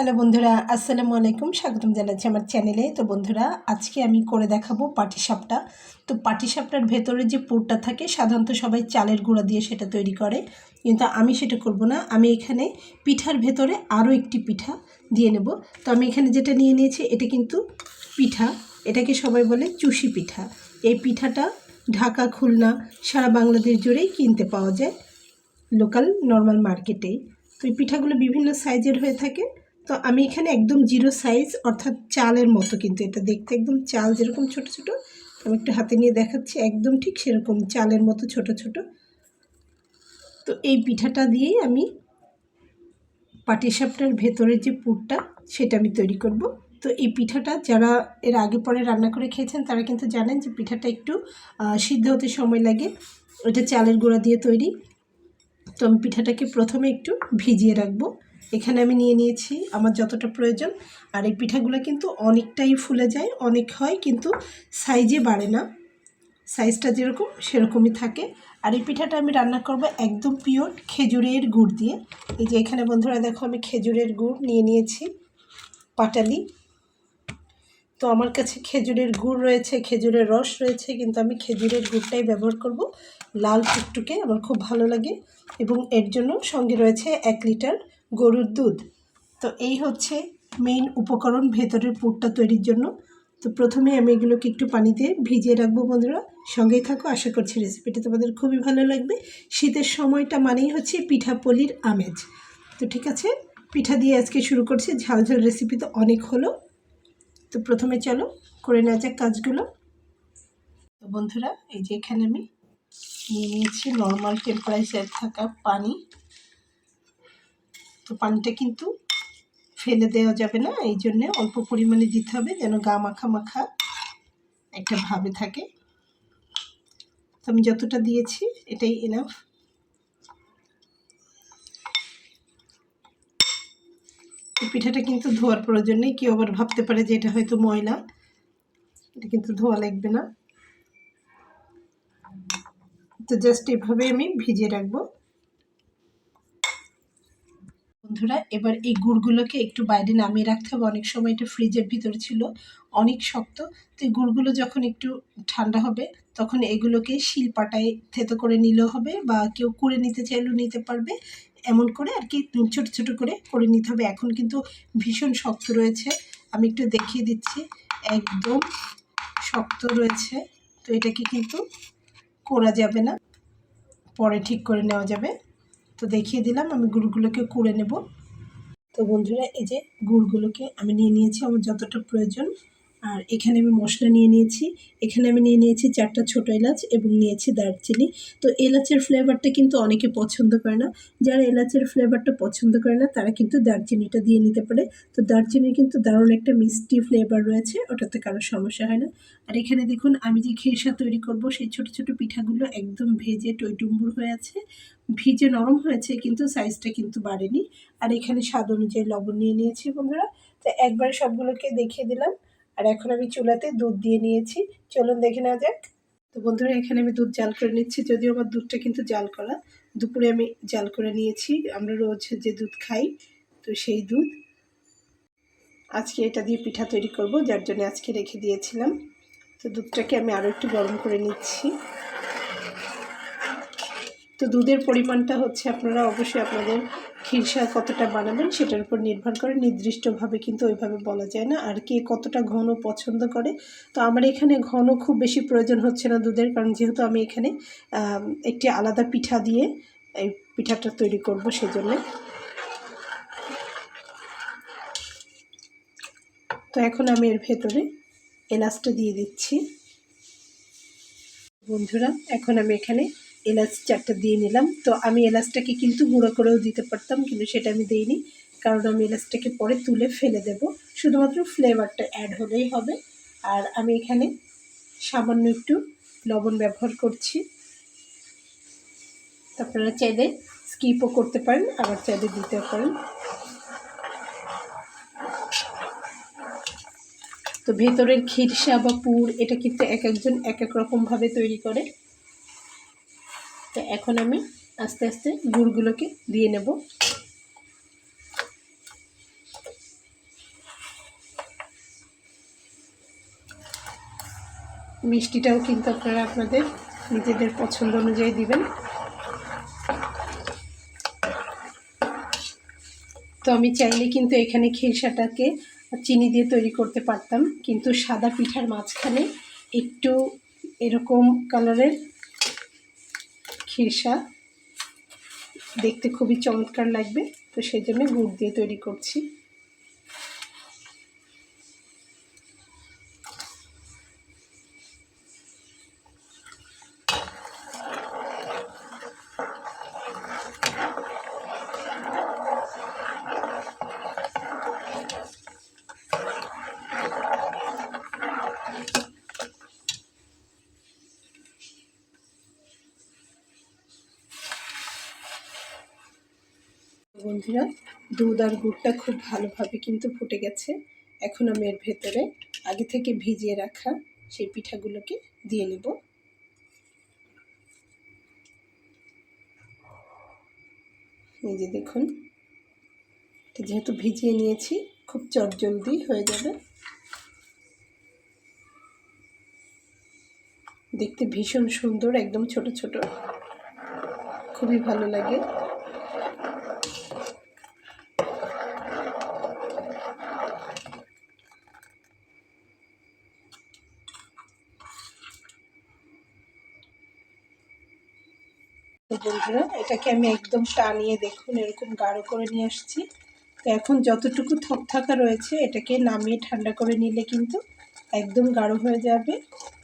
Hello বন্ধুরা, আসসালামু আলাইকুম, স্বাগতম জানাচ্ছি আমার চ্যানেলে। তো বন্ধুরা, আজকে আমি করে দেখাবো পাটিসাপটা। তো পাটিসাপটার ভেতরে যে পুরটা থাকে, সাধারণত সবাই চালের গুঁড়া দিয়ে সেটা তৈরি করে। কিন্তু আমি সেটা করব না, আমি এখানে পিঠার ভেতরে আরও একটি পিঠা দিয়ে নেব। তো আমি এখানে যেটা নিয়ে নিয়েছি, এটা কিন্তু পিঠা। এটাকে সবাই বলে চুষি পিঠা। এই পিঠাটা ঢাকা, খুলনা, সারা বাংলাদেশ জুড়েই কিনতে পাওয়া যায়, লোকাল, নর্মাল মার্কেটেই। তো এই পিঠাগুলো বিভিন্ন সাইজের হয়ে থাকে। তো আমি এখানে একদম জিরো সাইজ, অর্থাৎ চালের মতো কিন্তু এটা দেখতে একদম চাল যেরকম ছোট ছোট আমি একটু হাতে নিয়ে দেখাচ্ছি, একদম ঠিক সেরকম চালের মতো ছোট ছোট। তো এই পিঠাটা দিয়েই আমি পাটিসাপটার ভেতরের যে পুরটা, সেটা আমি তৈরি করব। তো এই পিঠাটা যারা এর আগে পরে রান্না করে খেয়েছেন, তারা কিন্তু জানেন যে পিঠাটা একটু সিদ্ধ হতে সময় লাগে। এটা চালের গুঁড়া দিয়ে তৈরি। তো আমি পিঠাটাকে প্রথমে একটু ভিজিয়ে রাখব। এখানে আমি নিয়ে নিয়েছি আমার যতটা প্রয়োজন। আর এই পিঠাগুলো কিন্তু অনেকটাই ফুলে যায়, অনেক হয়, কিন্তু সাইজে বাড়ে না। সাইজটা যেরকম, সেরকমই থাকে। আর এই পিঠাটা আমি রান্না করব একদম পিওর খেজুরের গুড় দিয়ে। এই যে এখানে বন্ধুরা দেখো, আমি খেজুরের গুড় নিয়ে নিয়েছি, পাটালি। তো আমার কাছে খেজুরের গুড় রয়েছে, খেজুরের রস রয়েছে, কিন্তু আমি খেজুরের গুড়টাই ব্যবহার করব। লাল টুকটুকে, আমার খুব ভালো লাগে। এবং এর জন্য সঙ্গে রয়েছে এক লিটার গরুর দুধ। তো এই হচ্ছে মেইন উপকরণ ভেতরের পুরটা তৈরির জন্য। তো প্রথমে আমি এগুলোকে একটু পানিতে ভিজিয়ে রাখব বন্ধুরা। সঙ্গেই থাকো, আশা করছি রেসিপিটা তোমাদের খুবই ভালো লাগবে। শীতের সময়টা মানেই হচ্ছে পিঠাপলির আমেজ। তো ঠিক আছে, পিঠা দিয়ে আজকে শুরু করছি। ঝাল ঝাল রেসিপি তো অনেক হলো। তো প্রথমে চলো, করে নেওয়া যাক কাজগুলো। তো বন্ধুরা, এই যে এখানে আমি নিয়ে নিয়েছি নর্মাল টেম্পারেচার থাকা পানি। তো পানিটা কিন্তু ফেলে দেওয়া যাবে না, এই জন্যে অল্প পরিমাণে দিতে হবে যেন গা মাখা মাখা একটা ভাবে থাকে। তো আমি যতটা দিয়েছি, এটাই এনাফ পিঠাটা কিন্তু ধোয়ার প্রয়োজন নেই, কেউ আবার ভাবতে পারে যে এটা হয়তো ময়লা। এটা কিন্তু ধোয়া লাগবে না। তো জাস্ট এভাবে আমি ভিজিয়ে রাখব। বন্ধুরা, এবার এই গুড়গুলোকে একটু বাইরে নামিয়ে রাখতে হবে। অনেক সময় এটা ফ্রিজের ভিতরে ছিল, অনেক শক্ত। তো এই গুড়গুলো যখন একটু ঠান্ডা হবে, তখন এগুলোকে শিলপাটায় থেতো করে নিলেও হবে বা কেউ কুড়ে নিতে চাইলেও নিতে পারবে। এমন করে আর কি ছোট ছোট করে করে নিতে হবে। এখন কিন্তু ভীষণ শক্ত রয়েছে। আমি একটু দেখিয়ে দিচ্ছি। একদম শক্ত রয়েছে। তো এটাকে কিন্তু করা যাবে না, পরে ঠিক করে নেওয়া যাবে। তো দেখিয়ে দিলাম, আমি গুড়গুলোকে কুড়ে নেব। তো বন্ধুরা, এই যে গুড়গুলোকে আমি নিয়ে নিয়েছি, আমার যতটা প্রয়োজন। আর এখানে আমি মশলা নিয়ে নিয়েছি। এখানে আমি নিয়ে নিয়েছি চারটা ছোটো এলাচ এবং নিয়েছি দারচিনি। তো এলাচের ফ্লেভারটা কিন্তু অনেকে পছন্দ করে না। যারা এলাচের ফ্লেভারটা পছন্দ করে না, তারা কিন্তু দারচিনিটা দিয়ে নিতে পারে। তো দারচিনির কিন্তু দারুণ একটা মিষ্টি ফ্লেভার রয়েছে, ওটাতে কারও সমস্যা হয় না। আর এখানে দেখুন, আমি যে খেসা তৈরি করব, সেই ছোট ছোট পিঠাগুলো একদম ভেজে টইটুম্বুর হয়ে আছে। ভিজে নরম হয়েছে, কিন্তু সাইজটা কিন্তু বাড়েনি। আর এখানে স্বাদ অনুযায়ী লবণ নিয়ে নিয়েছি বন্ধুরা। তো একবার সবগুলোকে দেখিয়ে দিলাম। আর এখন আমি চুলাতে দুধ দিয়ে নিয়েছি। চলুন দেখে নেওয়া যাক। তো বন্ধুরা, এখানে আমি দুধ জাল করে নিচ্ছি। যদিও আমার দুধটা কিন্তু জাল করা। দুপুরে আমি জাল করে নিয়েছি। আমরা রোজ যে দুধ খাই, তো সেই দুধ। আজকে এটা দিয়ে পিঠা তৈরি করব, যার জন্য আজকে রেখে দিয়েছিলাম। তো দুধটাকে আমি আরও একটু গরম করে নিচ্ছি। তো দুধের পরিমাণটা হচ্ছে আপনারা অবশ্যই আপনাদের খিরসা কতটা বানাবেন সেটার উপর নির্ভর করে, নির্দিষ্টভাবে কিন্তু ওইভাবে বলা যায় না আর কে কতটা ঘন পছন্দ করে। তো আমার এখানে ঘন খুব বেশি প্রয়োজন হচ্ছে না দুধের কারণ যেহেতু আমি এখানে একটি আলাদা পিঠা দিয়ে এই পিঠাটা তৈরি করব সেজন্য। তো এখন আমি এর ভেতরে এলাচটা দিয়ে দিচ্ছি। বন্ধুরা, এখন আমি এখানে এলাচ চারটা দিয়ে নিলাম। তো আমি এলাচটাকে কিন্তু গুঁড়ো করেও দিতে পারতাম, কিন্তু সেটা আমি দিইনি। কারণ আমি এলাচটাকে পরে তুলে ফেলে দেব। শুধুমাত্র ফ্লেভারটা অ্যাড হলেই হবে। আর আমি এখানে সামান্য একটু লবণ ব্যবহার করছি। আপনারা চাইলে স্কিপও করতে পারেন, আবার চাইলে দিতেও পারেন। তো ভেতরের খিরসা বা পুর, এটা কিন্তু এক একজন এক এক রকমভাবে তৈরি করে। তো এখন আমি আস্তে আস্তে গুড়গুলোকে দিয়ে নেব। মিষ্টিটাও কিন্তু আপনারা আপনাদের নিজেদের পছন্দ অনুযায়ী দিবেন। তো আমি চাইলে কিন্তু এখানে খেসাটাকে চিনি দিয়ে তৈরি করতে পারতাম, কিন্তু সাদা পিঠার মাঝখানে একটু এরকম কালারের খিরসা। দেখতে খুবই চমৎকার লাগবে। তো সেই জন্য গুড় দিয়ে তৈরি করছি। বন্ধুরা, দুধ আর গুড়টা খুব ভালোভাবে কিন্তু ফুটে গেছে। এখন আমি এর ভেতরে আগে থেকে ভিজিয়ে রাখা সেই পিঠাগুলোকে দিয়ে নেব। এই যে দেখুন যেহেতু ভিজিয়ে নিয়েছি, খুব চটজলদি হয়ে যাবে। দেখতে ভীষণ সুন্দর, একদম ছোট ছোট। খুবই ভালো লাগে তো বন্ধুরা এটাকে আমি একদম টানিয়ে দেখুন, এরকম গাঢ় করে নিয়ে আসছি। তো এখন যতটুকু থক থাকা রয়েছে, এটাকে নামিয়ে ঠান্ডা করে নিলে কিন্তু একদম গাঢ় হয়ে যাবে।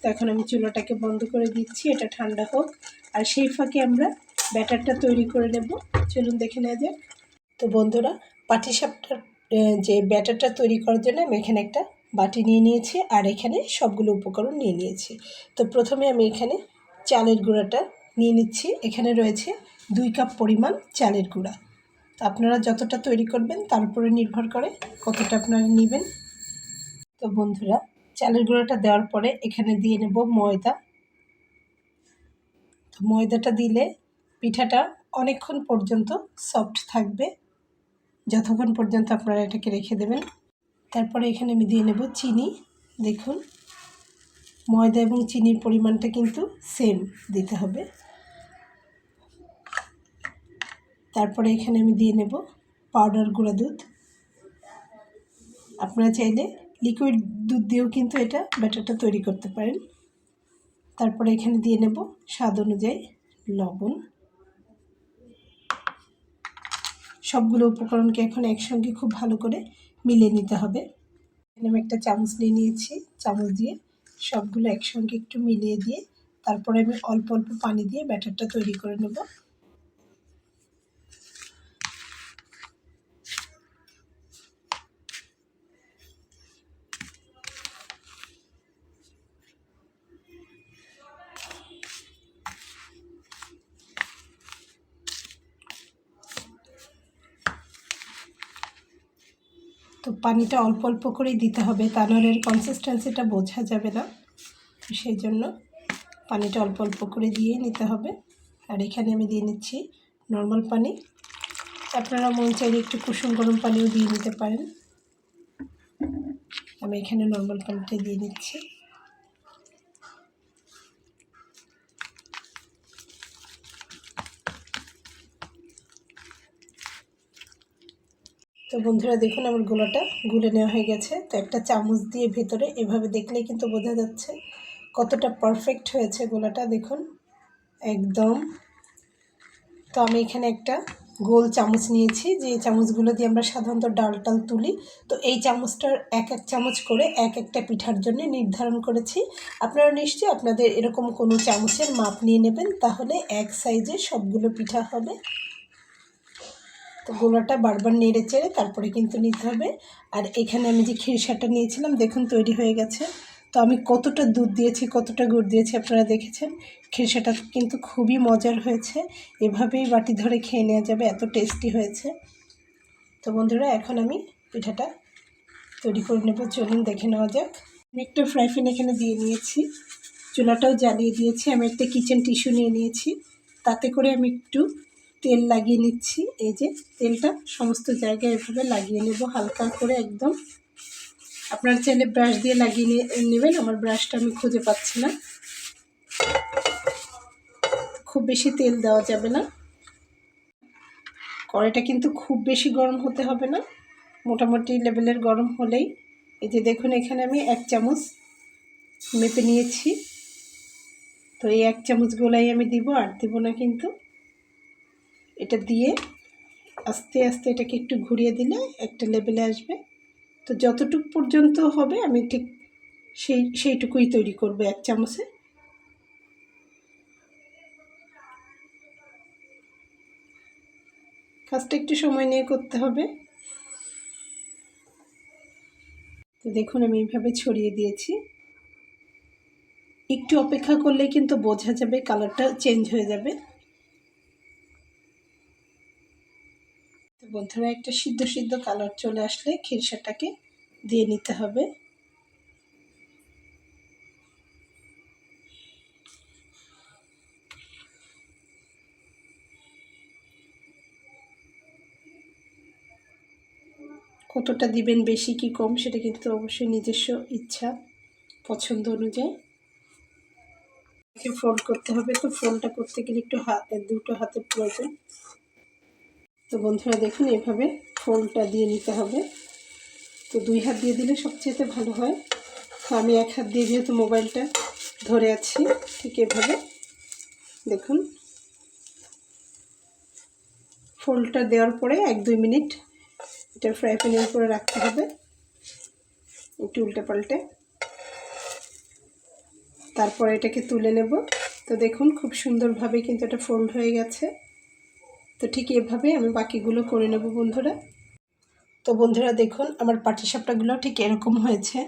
তো এখন আমি চুলাটাকে বন্ধ করে দিচ্ছি, এটা ঠান্ডা হোক। আর সেই ফাঁকে আমরা ব্যাটারটা তৈরি করে নেব। চলুন দেখে নেওয়া যাক। তো বন্ধুরা পাটিসাপটার যে ব্যাটারটা তৈরি করার জন্য আমি এখানে একটা বাটি নিয়ে নিয়েছি, আর এখানে সবগুলো উপকরণ নিয়ে নিয়েছি। তো প্রথমে আমি এখানে চালের গুঁড়াটা নিয়ে নিচ্ছি। এখানে রয়েছে দুই কাপ পরিমাণ চালের গুঁড়া। তো আপনারা যতটা তৈরি করবেন, তার উপরে নির্ভর করে কতটা আপনারা নেবেন। তো বন্ধুরা, চালের গুঁড়াটা দেওয়ার পরে এখানে দিয়ে নেব ময়দা। তো ময়দাটা দিলে পিঠাটা অনেকক্ষণ পর্যন্ত সফট থাকবে। যতক্ষণ পর্যন্ত আপনারা এটাকে রেখে দেবেন। তারপরে এখানে আমি দিয়ে নেব চিনি। দেখুন, ময়দা এবং চিনির পরিমাণটা কিন্তু সেম দিতে হবে। তারপরে এখানে আমি দিয়ে নেব পাউডার গুঁড়া দুধ। আপনারা চাইলে লিকুইড দুধ দিয়েও কিন্তু এটা ব্যাটারটা তৈরি করতে পারেন। তারপরে এখানে দিয়ে নেব স্বাদ অনুযায়ী লবণ। সবগুলো উপকরণকে এখন একসঙ্গে খুব ভালো করে মিলিয়ে নিতে হবে। এখানে আমি একটা চামচ নিয়ে নিয়েছি, চামচ দিয়ে সবগুলো একসঙ্গে একটু মিলিয়ে দিয়ে তারপরে আমি অল্প অল্প পানি দিয়ে ব্যাটারটা তৈরি করে নেব। তো পানিটা অল্প অল্প করেই দিতে হবে তা নাহলে কনসিস্টেন্সিটা বোঝা যাবে না। সেই জন্য পানিটা অল্প অল্প করে দিয়ে নিতে হবে। আর এখানে আমি দিয়ে নিচ্ছি নর্মাল পানি। আপনারা মন চাইলে একটু কুসুম গরম পানিও দিয়ে নিতে পারেন। আমি এখানে নর্মাল পানিটা দিয়ে নিচ্ছি। তো বন্ধুরা দেখুন আমার গোলাটা গুলে নেওয়া হয়ে গেছে। তো একটা চামচ দিয়ে ভেতরে এভাবে দেখলে কিন্তু বোঝা যাচ্ছে কতটা পারফেক্ট হয়েছে গোলাটা, দেখুন। একদম। তো আমি এখানে একটা গোল চামচ নিয়েছি, যে চামচগুলো দিয়ে আমরা সাধারণত ডাল টাল তুলি। তো এই চামচটার এক এক চামচ করে এক একটা পিঠার জন্য নির্ধারণ করেছি। আপনারা নিশ্চয়ই আপনাদের এরকম কোনো চামচের মাপ নিয়ে নেবেন, তাহলে এক সাইজে সবগুলো পিঠা হবে। তো গোলাটা বারবার নেড়ে চেড়ে তারপরে কিন্তু নিতে হবে। আর এখানে আমি যে খিরসাটা নিয়েছিলাম, দেখুন তৈরি হয়ে গেছে। তো আমি কতটা দুধ দিয়েছি, কতটা গুড় দিয়েছি আপনারা দেখেছেন? খিরসাটা কিন্তু খুবই মজার হয়েছে। এভাবেই বাটি ধরে খেয়ে নেওয়া যাবে, এত টেস্টি হয়েছে। তো বন্ধুরা, এখন আমি পিঠাটা তৈরি করে নেব। চলুন দেখে নেওয়া যাক। আমি একটা ফ্রাই প্যান এখানে দিয়ে নিয়েছি। চুলাটাও জ্বালিয়ে দিয়েছি। আমি একটা কিচেন টিস্যু নিয়ে নিয়েছি। তাতে করে আমি একটু তেল লাগিয়ে নিচ্ছি। এই যে তেলটা সমস্ত জায়গায় এভাবে লাগিয়ে নেব হালকা করে একদম। আপনারা চাইলে ব্রাশ দিয়ে লাগিয়ে নেবেন, আমার ব্রাশটা আমি খুঁজে পাচ্ছি না। খুব বেশি তেল দেওয়া যাবে না। কড়াইটা কিন্তু খুব বেশি গরম হতে হবে না। মোটামুটি লেভেলের গরম হলেই। এই যে দেখুন, এখানে আমি এক চামচ মেপে নিয়েছি। তো এই এক চামচ গোলাই আমি দিব, আর দিব না কিন্তু। এটা দিয়ে আস্তে আস্তে এটাকে একটু ঘুরিয়ে দিলে একটা লেভেলে আসবে। তো যতটুকু পর্যন্ত হবে, আমি ঠিক সেই, সেইটুকুই তৈরি করব এক চামচে। কাজটা একটু সময় নিয়ে করতে হবে। তো দেখুন, আমি এইভাবে ছড়িয়ে দিয়েছি। একটু অপেক্ষা করলেই কিন্তু বোঝা যাবে কালারটা চেঞ্জ হয়ে যাবে। বন্ধুরা, একটা সিদ্ধ সিদ্ধ কালার চলে আসলে খিরসাটাকে দিয়ে নিতে হবে। কতটা দিবেন বেশি কি কম সেটা কিন্তু অবশ্যই নিজস্ব ইচ্ছা, পছন্দ অনুযায়ী। ফোল্ড করতে হবে, তো ফোল্ডটা করতে গেলে একটু হাত, দুটো হাতের প্রয়োজন। তো বন্ধুরা দেখুন, এভাবে ফোল্ডটা দিয়ে নিতে হবে। তো দুই হাত দিয়ে দিলে সবচেয়ে ভালো হয়। তো আমি এক হাত দিয়ে যেহেতু মোবাইলটা ধরে আছি, ঠিক এভাবে দেখুন। ফোল্ডটা দেওয়ার পরে এক দুই মিনিট এটা ফ্রাই প্যানের উপরে রাখতে হবে। একটু উল্টে পাল্টে। তারপরে এটাকে তুলে নেব। তো দেখুন, খুব সুন্দরভাবে কিন্তু এটা ফোল্ড হয়ে গেছে। তো ঠিক এভাবে আমি বাকিগুলো করে নেব বন্ধুরা। তো বন্ধুরা দেখুন, আমার পাটিসাপটাগুলো ঠিক এরকম হয়েছে।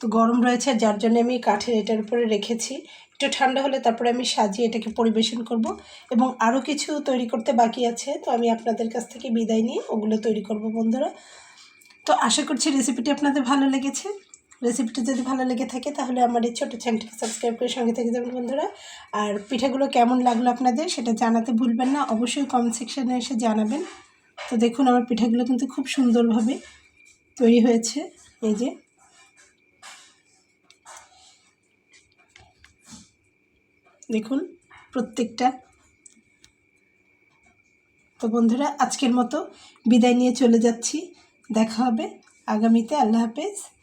তো গরম রয়েছে, যার জন্য আমি কাঠের এটার উপরে রেখেছি। একটু ঠান্ডা হলে তারপরে আমি সাজিয়ে এটাকে পরিবেশন করব এবং আরও কিছু তৈরি করতে বাকি আছে। তো আমি আপনাদের কাছ থেকে বিদায় নিয়ে ওগুলো তৈরি করব বন্ধুরা। তো আশা করছি রেসিপিটি আপনাদের ভালো লেগেছে। রেসিপিটি যদি ভালো লেগে থাকে, তাহলে আমার এই ছোটো চ্যানেলটিকে সাবস্ক্রাইব করে সঙ্গে থেকে যাবেন বন্ধুরা। আর পিঠাগুলো কেমন লাগল আপনাদের সেটা জানাতে ভুলবেন না, অবশ্যই কমেন্ট সেকশানে এসে জানাবেন। তো দেখুন, আমার পিঠাগুলো কিন্তু খুব সুন্দরভাবে তৈরি হয়েছে। এই যে। দেখুন, প্রত্যেকটা। তো বন্ধুরা, আজকের মতো বিদায় নিয়ে চলে যাচ্ছি। দেখা হবে আগামীতে। আল্লাহ হাফেজ।